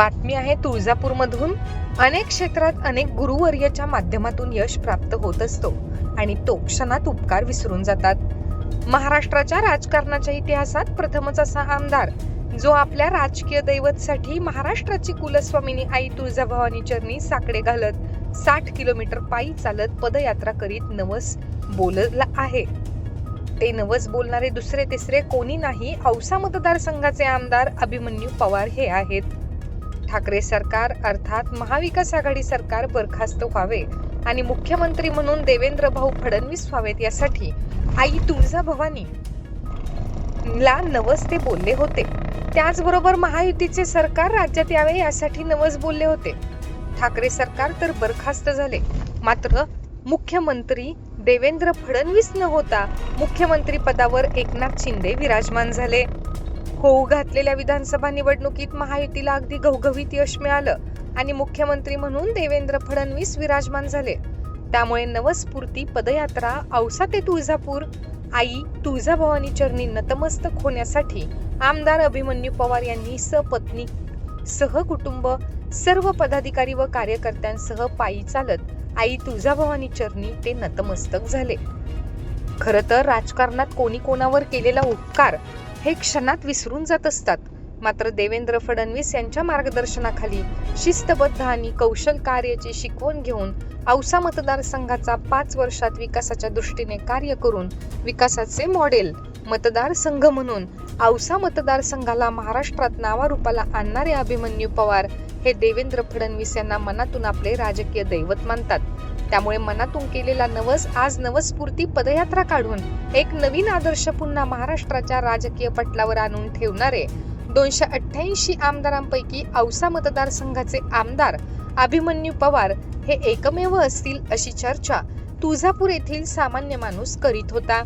बातमी आहे तुळजापूरमधून. अनेक क्षेत्रात अनेक गुरुवर्याच्या माध्यमातून यश प्राप्त होत असतो आणि तो क्षणात उपकार विसरून जातात. महाराष्ट्राच्या राजकारणाच्या इतिहासात प्रथमच असा आमदार जो आपल्या राजकीय दैवतसाठी महाराष्ट्राची कुलस्वामिनी आई तुळजाभवानी चरणी साकडे घालत साठ किलोमीटर पायी चालत पदयात्रा करीत नवस बोलला आहे. ते नवस बोलणारे दुसरे तिसरे कोणी नाही औसा मतदारसंघाचे आमदार अभिमन्यू पवार हे आहेत. ठाकरे सरकार अर्थात महाविकास आघाडी सरकार बरखास्त व्हावे आणि मुख्यमंत्री म्हणून देवेंद्र भाऊ फडणवीस व्हावेत यासाठी आई तुळजा भवानी ला नवस ते बोलले होते. त्याचबरोबर महायुतीचे सरकार राज्यात यावे यासाठी नवस बोलले होते. ठाकरे सरकार तर बरखास्त झाले. मात्र मुख्यमंत्री देवेंद्र फडणवीस न होता मुख्यमंत्री पदावर एकनाथ शिंदे विराजमान झाले. होऊ घातलेल्या विधानसभा निवडणुकीत महायुतीला अगदी घवघवीत यश मिळालं आणि मुख्यमंत्री म्हणून देवेंद्र फडणवीस विराजमान झाले. त्यामुळे नवस्फूर्ती पदयात्रा औसा ते तुळजापूर आई तुळजाभवानी चरणी नतमस्तक होण्यासाठी आमदार अभिमन्यू पवार यांनी सपत्नी सहकुटुंब सर्व पदाधिकारी व कार्यकर्त्यांसह पायी चालत आई तुळजाभवानी चरणी ते नतमस्तक झाले. खर तर राजकारणात कोणी कोणावर केलेला उपकार हे क्षणात विसरून जात असतात. मात्र देवेंद्र फडणवीस यांच्या मार्गदर्शनाखाली शिस्तबद्ध आणि कौशल कार्याची शिकवण घेऊन औसा मतदारसंघाचा पाच वर्षात विकासाच्या दृष्टीने कार्य करून विकासाचे मॉडेल मतदारसंघ म्हणून औसा मतदारसंघाला महाराष्ट्रात नावारूपाला आणणारे अभिमन्यू पवार हे देवेंद्र फडणवीस यांना मनातून आपले राजकीय दैवत मानतात. त्यामुळे मनातून केलेला नवस आज नवस्फूर्ती पदयात्रा काढून एक नवीन आदर्श पुन्हा महाराष्ट्राच्या राजकीय पटलावर आणून ठेवणारे दोनशे अठ्ठ्याऐंशी आमदारांपैकी औसा मतदारसंघाचे आमदार अभिमन्यू पवार हे एकमेव असतील अशी चर्चा तुळजापूर येथील सामान्य माणूस करीत होता.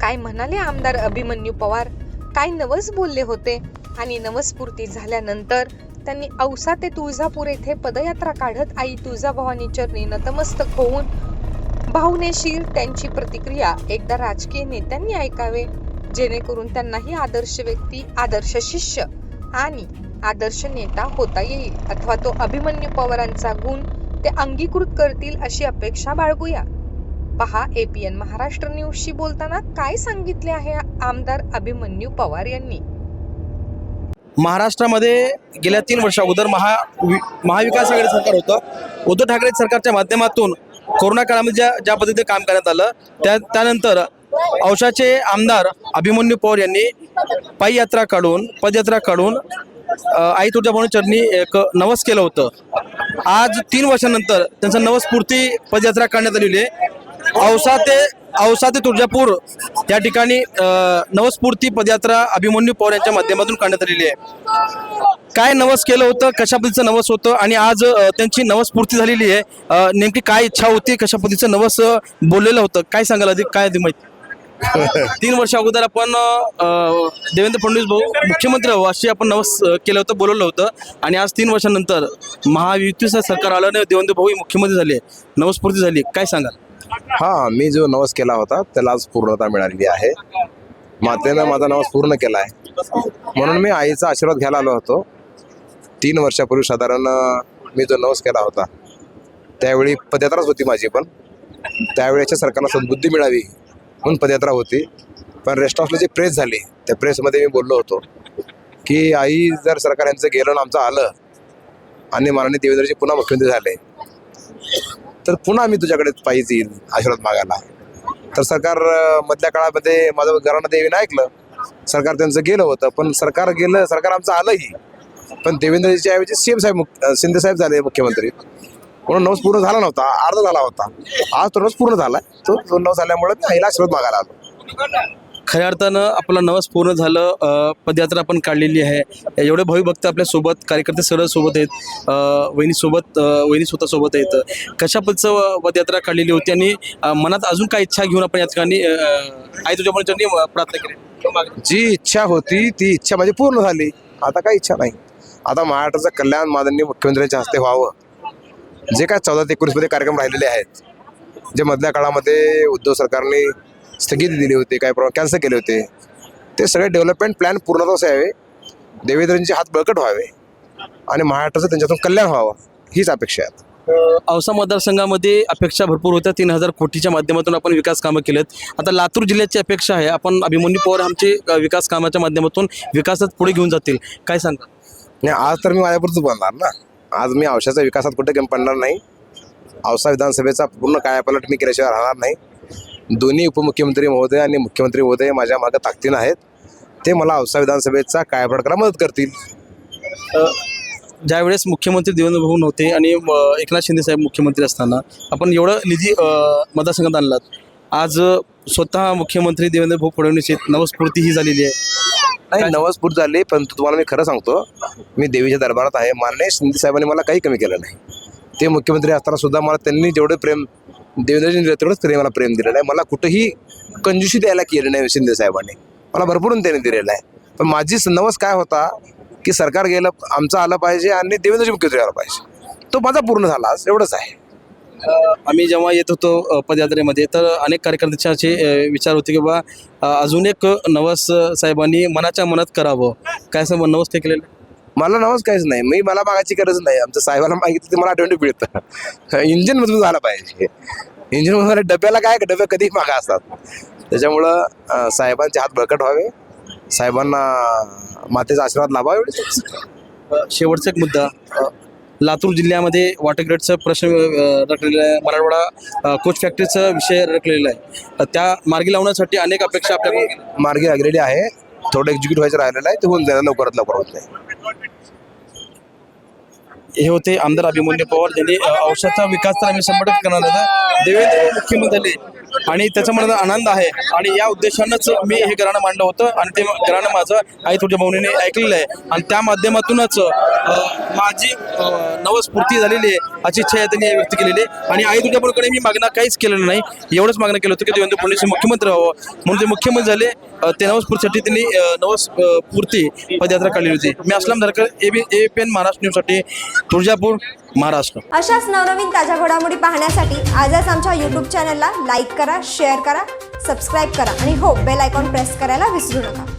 काय म्हणाले आमदार अभिमन्यू पवार? काय नवस बोलले होते? आणि नवस्फूर्ती झाल्यानंतर त्यांनी औसा ते तुळजापूर येथे पदयात्रा काढत आई तुळजाभवानी चरणी नतमस्तक होऊन भावनेशीर त्यांची प्रतिक्रिया एकदा राजकीय नेत्यांनी ऐकावे. जेणेकरून त्यांनाही आदर्श व्यक्ती आदर्श शिष्य आणि आदर्श नेता होता येईल. अथवा तो अभिमन्यू पवारांचा गुण ते अंगीकृत करतील अशी अपेक्षा बाळगूया. पहा एपीएन महाराष्ट्र न्यूजशी बोलताना काय सांगितले आहे आमदार अभिमन्यू पवार यांनी? महाराष्ट्रामध्ये गेल्या तीन वर्षा अगोदर महा महाविकास आघाडी सरकार होतं. उद्धव ठाकरे सरकारच्या माध्यमातून कोरोना काळामध्ये ज्या ज्या पद्धतीने काम करण्यात आलं त्या त्यानंतर औषाचे आमदार अभिमन्यू पवार यांनी पायीयात्रा काढून पदयात्रा काढून आई तुळजाभवानी चरणी एक नवस केलं होतं. आज तीन वर्षानंतर त्यांचं पूर्ती पदयात्रा काढण्यात आलेली आहे. औसा ते औसा ते तुळजापूर या ठिकाणी नवस्फूर्ती पदयात्रा अभिमन्यू पवार यांच्या माध्यमातून काढण्यात आलेली आहे. काय नवस केलं होतं कशा पद्धतीचं नवस होतं आणि आज त्यांची नवस्फूर्ती झालेली आहे. नेमकी काय इच्छा होती कशा पद्धतीचं नवस बोललेलं होतं काय सांगाल अधिक काय अधिक माहिती? तीन वर्ष अगोदर आपण देवेंद्र फडणवीस भाऊ मुख्यमंत्री व्हावं अशी आपण नवस केलं होतं बोलवलं होतं. आणि आज तीन वर्षानंतर महायुतीचं सरकार आलं आणि देवेंद्र भाऊ हे मुख्यमंत्री झाले नवस्फूर्ती झाली काय सांगाल? हा मी जो नवस केला होता त्याला आज पूर्णता मिळालेली आहे. मातेनं माझा नवस पूर्ण केला आहे. म्हणून मी आईचा आशीर्वाद घ्यायला आलो होतो. तीन वर्षापूर्वी साधारण मी जो नवस केला होता त्यावेळी पदयात्राच होती माझी पण. त्यावेळेच्या सरकारला सद्बुद्धी मिळावी म्हणून पदयात्रा होती. पण रेस्ट हाऊसला जी प्रेस झाली त्या प्रेसमध्ये मी बोललो होतो की आई जर सरकार यांचं गेलं आमचं आलं आणि माननीय देवेंद्रजी पुन्हा मुख्यमंत्री झाले तर पुन्हा मी तुझ्याकडे पाहिजे येईल आशीर्वाद मागायला. तर सरकार मधल्या काळामध्ये माझं घराणं देवीनं ऐकलं. सरकार त्यांचं गेलं होतं पण सरकार गेलं सरकार आमचं आलंही. पण देवेंद्रजीच्या ऐवजी सीएम साहेब मुख- शिंदे साहेब झाले मुख्यमंत्री. म्हणून नवस पूर्ण झाला नव्हता अर्धा झाला होता. आज तो नवस पूर्ण झाला. तो तो नवस झाल्यामुळे मी आईला आशीर्वाद मागायला आलो. खऱ्या अर्थानं आपलं नवस पूर्ण झालं पदयात्रा आपण काढलेली आहे. एवढे भावी भक्त आपल्यासोबत कार्यकर्ते सरळ सोबत आहेत वहिनीसोबत वहिनी सोबत वहिनी स्वतः सोबत आहेत. कशा पद्धतीचं पदयात्रा काढलेली होती आणि मनात अजून काय इच्छा घेऊन आपण या ठिकाणी आई तुझ्या चरणी प्रार्थना केली? जी इच्छा होती ती इच्छा माझी पूर्ण झाली. आता काही इच्छा नाही. आता महाराष्ट्राचं कल्याण माननीय मुख्यमंत्र्यांच्या हस्ते व्हावं. जे काय चौदा ते एकोणीसमध्ये कार्यक्रम राहिलेले आहेत. जे मधल्या काळामध्ये उद्धव सरकारने स्थगिती दिली होती काही प्रमाण कॅन्सल केले होते. ते सगळे डेव्हलपमेंट प्लॅन पूर्णत्वास यावे. देवेंद्रांचे हात बळकट व्हावे. आणि महाराष्ट्राचं त्यांच्यातून कल्याण व्हावं हीच अपेक्षा आहे. औसा मतदारसंघामध्ये अपेक्षा भरपूर होत्या. तीन हजार कोटीच्या माध्यमातून आपण विकास कामं केलेत. आता लातूर जिल्ह्याची अपेक्षा आहे. आपण अभिमन्यू पवार आमचे विकास कामाच्या माध्यमातून विकासात पुढे घेऊन जातील. काय सांगा नाही आज तर मी माझ्यापुरतं बोलणार ना. आज मी औषधाच्या विकासात कुठे कमी पडणार नाही. औसा विधानसभेचा पूर्ण कायापालट मी केल्याशिवाय राहणार नाही. दोन्ही उपमुख्यमंत्री महोदय आणि मुख्यमंत्री महोदय माझ्या मागे ताकदीनं आहेत. ते मला औसा विधानसभेचा कायापालट करायला मदत करतील. ज्यावेळेस मुख्यमंत्री देवेंद्र भाऊ नव्हते आणि एकनाथ शिंदे साहेब मुख्यमंत्री असताना आपण एवढं निधी मतदारसंघात आणलात. आज स्वतः मुख्यमंत्री देवेंद्र भाऊ फडणवीस आहेत. नवस्फूर्ती ही झालेली आहे. नाही नवसपूर झाली पण तुम्हाला मी खरं सांगतो मी देवीच्या दरबारात आहे. माननीय शिंदे साहेबांनी मला काही कमी केलं नाही. ते मुख्यमंत्री असताना सुद्धा मला त्यांनी जेवढं प्रेम देवेंद्रजी दिलं तेवढंच मला प्रेम दिलेलं आहे. मला कुठंही कंजुशी द्यायला केली नाही शिंदे साहेबांनी. मला भरपूरून त्यांनी दिलेलं आहे. पण माझी नवस काय होता की सरकार गेलं आमचं आलं पाहिजे आणि देवेंद्रजी मुख्यमंत्री आला पाहिजे. तो माझा पूर्ण झाला एवढंच आहे. आम्ही जेव्हा येत होतो पदयात्रेमध्ये तर अनेक कार्यकर्त्यांचे असे विचार होते की बा अजून एक नवस साहेबांनी मनाच्या मनात करावं. काय असं नवस ते केलेलं मला नवस काहीच नाही. मी मला मागायची गरज नाही. आमच्या साहेबाला मागितलं ते मला ऑटोमॅटिक मिळतं इंजिन मधून झालं पाहिजे. इंजिन मधून डब्याला काय डबे कधीही मागा असतात. त्याच्यामुळं साहेबांचे हात बळकट व्हावे. साहेबांना मातेचा आशीर्वाद लाभावा एवढेच. शेवटचा एक मुद्दा. लातूर जिल्ह्यामध्ये वॉटर ग्रेडचा प्रश्न रखलेला आहे. मराठवाडा कोच फॅक्टरीचा विषय रखलेला आहे. त्या मार्गी लावण्यासाठी अनेक अपेक्षा आपल्याकडून मार्गी लागलेली आहे. थोडं एक्झिक्यूट व्हायचं राहिलेलं आहे. ते होऊन जाईल. लवकरात लवकर होत नाही हे होते आमदार अभिमन्यू पवार यांनी औषधाचा विकास तर आम्ही शंभर टक्के करणार होता देवेंद्र मुख्यमंत्री झाले आणि त्याचा मला आनंद आहे. आणि या उद्देशानंच मी हे घराणं मांडलं होतं आणि ते घराणं माझं आई तुझ्या भाऊनीने ऐकलेलं आहे. आणि त्या माध्यमातूनच माझी नवस्फूर्ती झालेली आहे अशी इच्छा त्यांनी व्यक्त केलेली आहे. आणि आई तुझ्या मी मागणं काहीच केलेलं नाही. एवढंच मागणं केलं होतं की देवेंद्र फडणवीस मुख्यमंत्री व्हावं. म्हणून ते मुख्यमंत्री झाले. ते नवस्फूर्तीसाठी त्यांनी नवस्फूर्ती पदयात्रा काढली होती. मी Aslam Dharkar A B A P N Maharashtra न्यूजसाठी तुळजापूर महाराष्ट्र. अशाच नवनवीन ताज्या घडामोडी पाहण्यासाठी आजच आमच्या यूट्यूब चॅनलला लाईक करा शेअर करा सबस्क्राईब करा. आणि हो बेल आयकॉन प्रेस करायला विसरू नका.